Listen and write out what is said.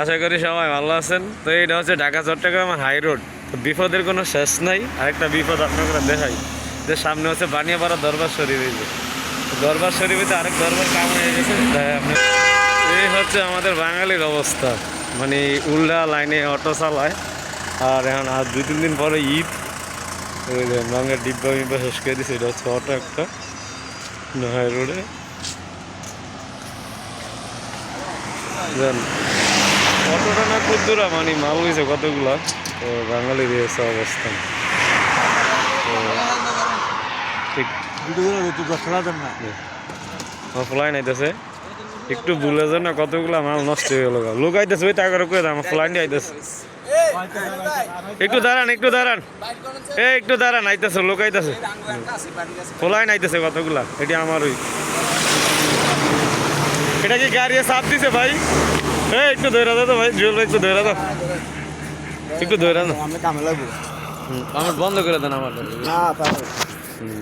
আশা করি সবাই ভালো আছেন। তো এটা হচ্ছে ঢাকা, চট্টগ্রাম হাই রোড। বিপদের কোনো শেষ নাই। আরেকটা বিপদ আপনাকে দেখাই। যে সামনে হচ্ছে বানিয়াপাড়া দরবার শরীফ যে। দরবার শরীফে তো আরেক দরবার কাম হয়ে গেছে। এই হচ্ছে আমাদের বাঙালির অবস্থা। মানে উল্টা লাইনে অটো চালায়। আর এখন আর দুই, তিন দিন পরে ঈদ। ওই যে রঙের ডিব্বা মিব্বা শেষ করে দিছে। এটা হচ্ছে অটো একটা। হাই রোডে। না মানে মাল হয়েছে কতগুলা? তো বাঙালির এসে অবস্থান ফ্লাই নাইতেছে একটু ভুলে যান না কতগুলা মাল নষ্ট হয়ে গেল লোক আইতেছে ওই টাকা করে আমার ফ্লাই নিয়ে আইতেছে। একটু দাঁড়ান একটু দাঁড়ান। এ একটু দাঁড়ান আইতেছে লোক আইতেছে। ফ্লাই নাইতেছে কতগুলা? এটি আমার ওই এটা কি গাড়ি চাপ দিছে ভাই? এ একটু ধরে দাও তো ভাই জুয়েল ভাই একটু ধরে। দাও একটু ধরে। দাও আমি কামে লাগবো। আমার বন্ধ করে দেন আমার। না ঠিক হুম,